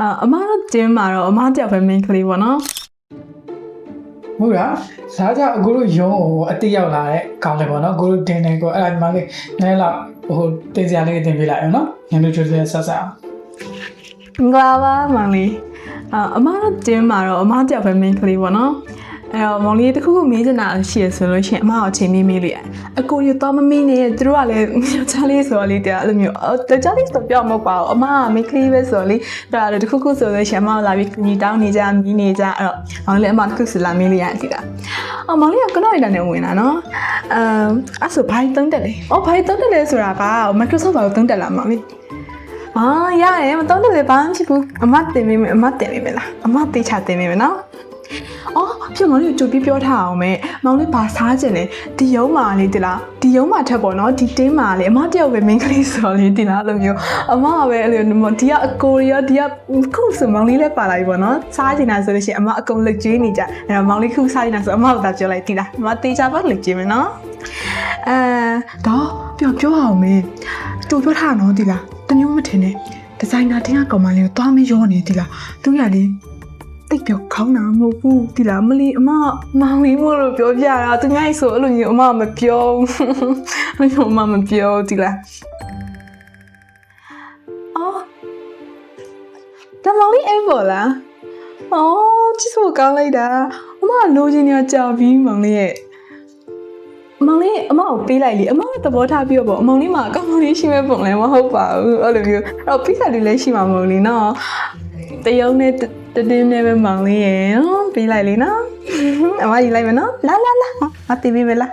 အာအမတို့ဂျင်းမှာတော့အမတယောက်ပဲ main ကလေးပေါ့နော်ဟုတ်လားဒါကြောင့်အခုတို့ရုံးကိုအတိရောက်လာတဲ့ကောင်းလေပေါ့နော်အခုတို့တင်တယ်ကိုအဲ့ဒါဒီမှာလေးနည်းလောက်ဟိုတင်စရာလေးတင်ပေးလိုက်အောင်နော်ညနေချိုးစရာဆက်ဆက်အောင်မင်္ဂလာပါမောင်လေးအာအမတို့ဂျင်းမှာတော့အမတယောက်ပဲ main ကလေးပေါ့နော် အဲ့တော့မောင်လေးတခုခုမေးချင်တာရှိရဆိုလို့ရှိရင်အမကိုအချိန်မေးမေးလို့ရအကိုရတော့မမေးနဲ့သူတို့ကလည်းယောက်ျားလေးဆိုတော့လေတရားအဲ့လိုမျိုးအော်တခြားလေးဆိုပြောမဟုတ်ပါဘူးအမကမိန်းကလေးပဲဆိုတော့လေဒါလည်းတခုခုဆိုလို့ရှိရင်အမကလာပြီးညီတောင်းနေကြမြည်နေကြအဲ့တော့မောင်လေးအမတခုစလာမေးလို့ရတယ်တာအော်မောင်လေးကကနော်ရတာနဲ့ဝင်လာနော်အမ်အဲ့ဆိုဘာကြီးတုံးတက်လဲအော်ဘာကြီးတုံးတက်လဲဆိုတာက Microsoft ဘာကိုတုံးတက်လာမောင်လေးအာရတယ်မတော့တယ်ဘာမှမရှိဘူးအမတင်မိမယ်အမတင်မိမယ်လားအမတေချာတင်မိမယ်နော် အော်ဖြစ်မောင်လေးကြိုပြီးပြောထားအောင်မယ်မောင်လေးဘာစားကျင်လဲဒီယုံမာလေးတိလားဒီယုံမာထက်ပေါ့နော်ဒီတင်းမာလေးအမတယောက်ပဲမင်းကလေးဆိုလေးတိလားအဲ့လိုမျိုးအမကပဲအဲ့လိုဒီကအကိုရီရောဒီကခုဆိုမောင်လေးလည်းပါလာပြီပေါ့နော်စားကျင်တာဆိုလို့ရှိရင်အမအကုန်လက်ကျွေးနေကြအဲ့တော့မောင်လေးခုစားကျင်တာဆိုအမကိုသာပြောလိုက်တိလားအမတေချာပါလက်ကျွေးမယ်နော်အဲတော့ပြောပြောအောင်မေကြိုပြောထားနော်တိလားတမျိုးမထင်နဲ့ဒီဇိုင်နာတင်းကကောင်မလေးကိုသွားမရောနေသီလားသူရလေ တိတ်ပြောခေါင်းနာမဟုတ်ဘူးဒီလားမလီအမမောင်လေးမို့လို့ပြောပြတာသူများဆိုအဲ့လိုမျိုးအမမပြောဘူးအဲ့လိုအမမပြောဒီလားအော်တမောင်လေးအဲ့ပေါ်လားအော်ချစ်ဖို့ကောင်းလိုက်တာအမလိုချင်နေကြပြီမောင်လေးရဲ့မောင်လေးအမကိုပေးလိုက်လေအမကသဘောထားပြီးတော့ပေါ့အမောင်လေးမှာအကောင်မလေးရှိမဲ့ပုံလည်းမဟုတ်ပါဘူးအဲ့လိုမျိုးအဲ့တော့ပိစာလေးလည်းရှိမှာမဟုတ်လေနော်တယုံနဲ့ တတင်းနဲ့ပဲမောင်လေးရဲ့ပေးလိုက်လေနော်အမယူလိုက်မယ်နော်လာလာလာမတီးပေးမလား